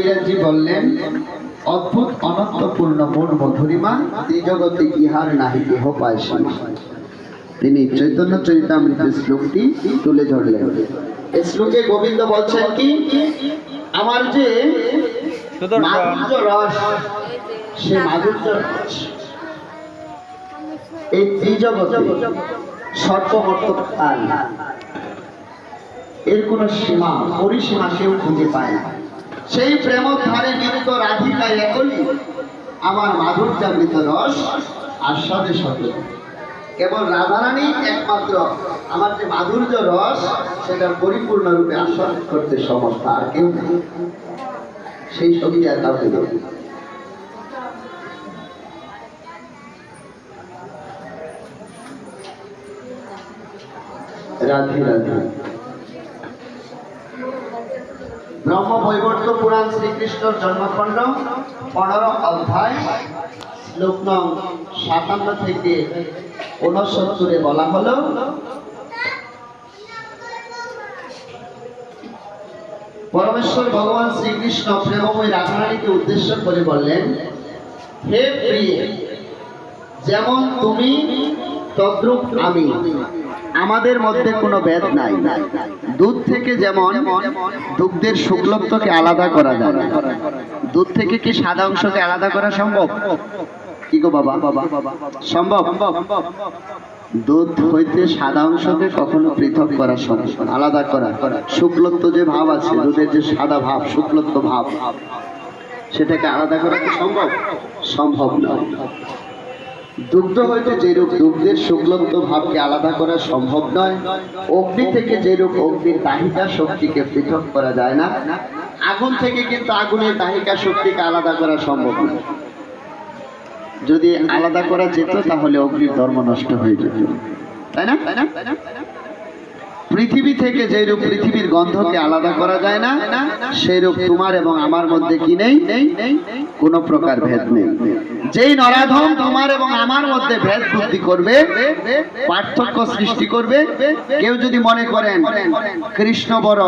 কবিরাজি বললেন অদ্ভুত অনন্তপূর্ণ মূল মধুরিমা ত্রিজগতে ইহার নাহি দেহ পায় তিনি চৈতন্য চরিতামৃতের শ্লোকটি তুলে ধরলেন। এই শ্লোকে গোবিন্দ বলছেন কি আমার যে মাধুর্য রস সে মাধুর্য রস। এই ত্রিজগতে সর্বমর্ত কাল এর কোন সীমা পরিসীমা কেউ খুঁজে পায় না। সেই প্রেম ধারে নিমিত রাধিকা একলি আমার মাধুর্যামৃত রস আস্বাদে সকল কেবল রাধারানী একমাত্র। আমার যে মাধুর্য রস, সেটা পরিপূর্ণ রূপে আস্বাদ করতে সমর্থ আর কেউ সেই আর কাউকে নেই। রাধে রাধে। ব্রহ্ম বৈবর্ত পুরাণ শ্রীকৃষ্ণর জন্মখণ্ড, পনেরো অধ্যায়, শ্লোক নং সাতান্ন থেকে ঊনসত্তরে বলা হলো, পরমেশ্বর ভগবান শ্রীকৃষ্ণ প্রেমময় রাধারানীকে উদ্দেশ্য করে বললেন, হে প্রিয়ে, যেমন তুমি, তদ্রূপ আমি। আমাদের মধ্যে কোনো ভেদ নাই। দুধ থেকে যেমন দুগ্ধের শুক্লত্বকে আলাদা করা যায়। দুধ থেকে কি সাদা অংশকে আলাদা করা সম্ভব? কি গো বাবা? সম্ভব? দুধ হইতে সাদা অংশকে কখনো পৃথক করা সম্ভব আলাদা করা। শুক্লত্ব যে ভাব আছে, দুধের যে সাদা ভাব, শুক্লত্ব ভাব, সেটাকে আলাদা করা সম্ভব? সম্ভব নয় দুগ্ধ হইতে যেরূপ দুগ্ধের শুক্লত্ব ভাবকে আলাদা করা সম্ভব নয়, অগ্নি থেকে যেরূপ অগ্নির দাহিকা শক্তিকে পৃথক করা যায় না, আগুন থেকে কিন্তু আগুনের দাহিকা শক্তিকে আলাদা করা সম্ভব নয়। যদি আলাদা করা যেত তাহলে অগ্নির ধর্ম নষ্ট হয়ে যেত। তাই না তাই না? পৃথিবী থেকে যেরূপ পৃথিবীর গন্ধকে আলাদা করা যায় না সেইরূপ তোমার এবং আমার মধ্যে কি নেই? কোন প্রকার ভেদ নেই। যেই নরাধম তোমার এবং আমার মধ্যে ভেদ বুদ্ধি করবে, পার্থক্য সৃষ্টি করবে, কেউ যদি মনে করেন, কৃষ্ণ বড়,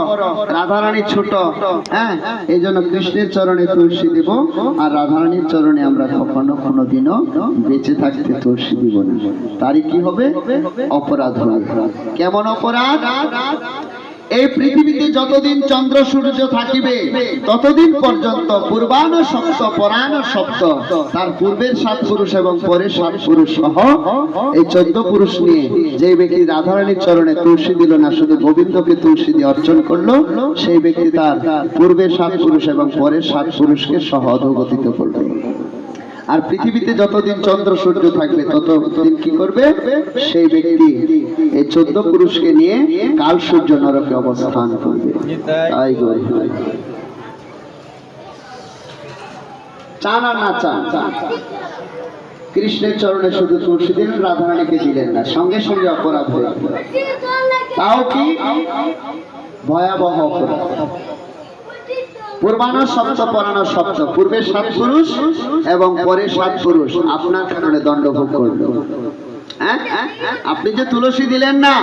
রাধারানী ছোট হ্যাঁ এই জন্য কৃষ্ণের চরণে তুলসী দেব, আর রাধারানীর চরণে আমরা কখনো কোনো দিনও বেঁচে থাকতে তুলসী দিব না। তারই কি হবে? অপরাধ হবে। কেমন অপরাধ? এই পৃথিবীতে যতদিন চন্দ্র সূর্য থাকিবে, ততদিন পর্যন্ত পূর্বাণ শব্দ পরাণ শব্দ তার পূর্বের সাত পুরুষ এবং পরের সাত পুরুষ সহ এই চোদ্দ পুরুষ নিয়ে যে ব্যক্তি রাধারানীর চরণে তুলসী দিল না, শুধু গোবিন্দকে তুলসী দিয়ে অর্জন করল, সেই ব্যক্তি তার পূর্বের সাত পুরুষ এবং পরের সাত পুরুষকে সহ অধগতিত করবে আর পৃথিবীতে যতদিন চন্দ্র, সূর্য থাকবে, ততদিন কি করবে? সেই ব্যক্তি, এই চোদ্দ পুরুষকে নিয়ে কাল সূর্য নরকে অবস্থান করবে। তাই চান আর না চান। কৃষ্ণের চরণে শুধু তুলসী দিলেন, রাধারানীকে দিলেন না, সঙ্গে সঙ্গে অপরাধ হয়ে তাও কি? ভয়াবহ অপরাধ। পূর্বানো সপ্ত, পরানো সপ্ত। পূর্বে সাত পুরুষ এবং পরে সাত পুরুষ। আপনার কারণে দণ্ড ভোগ করল। হ্যাঁ? আপনি যে তুলসী দিলেন না,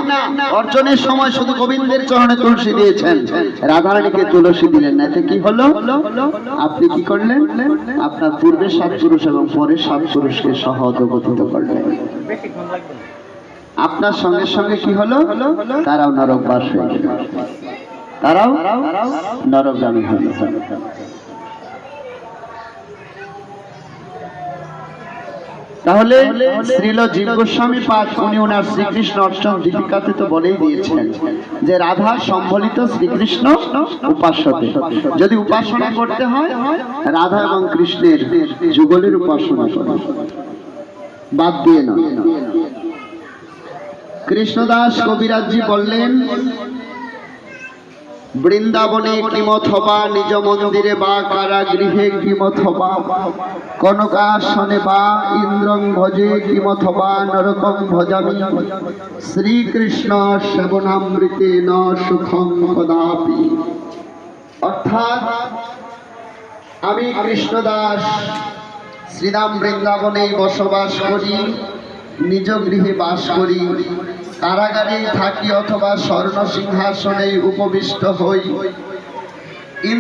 অর্জনের সময় শুধু গোবিন্দের চরণে তুলসী দিয়েছেন। রাধারানীকে তুলসী দিলেন না। এতে কি হলো? আপনি কি করলেন? আপনার পূর্বে সাত পুরুষ এবং পরে সাত পুরুষকে সহ অধগতিত করলেন। আপনার সঙ্গে সঙ্গে কি হলো? তারাও নরকবাস হয়ে গেল। তারাও নরকগামী হলো তাহলে শ্রীল জীব গোস্বামী পাঠ, উনি ওনার শ্রীকৃষ্ণ অষ্টম দীপিকাতে তো বলেই দিয়েছেন যে রাধা সম্বলিত শ্রীকৃষ্ণ উপাস্যতে যদি উপাসনা করতে হয়, রাধা এবং কৃষ্ণের যুগলের উপাসনা করে বাদ দিয়ে নয়। কৃষ্ণদাস কবিরাজজি বললেন বৃন্দাবনে কিমত হবা, নিজ মন্দিরে বা কারাগৃহে কিমত হবা। কনকাসনে বা ইন্দ্রং ভজে কিমত হবা, নরকং ভজামি। শ্রীকৃষ্ণ সেবনামৃতে ন সুখং কদাপি। অর্থাৎ আমি কৃষ্ণদাস, শ্রীরাম বৃন্দাবনে বসবাস করি, নিজ গৃহে বাস করি। কারাগারে থাকি অথবা স্বর্ণ সিংহাসনে উপবিষ্ট হই।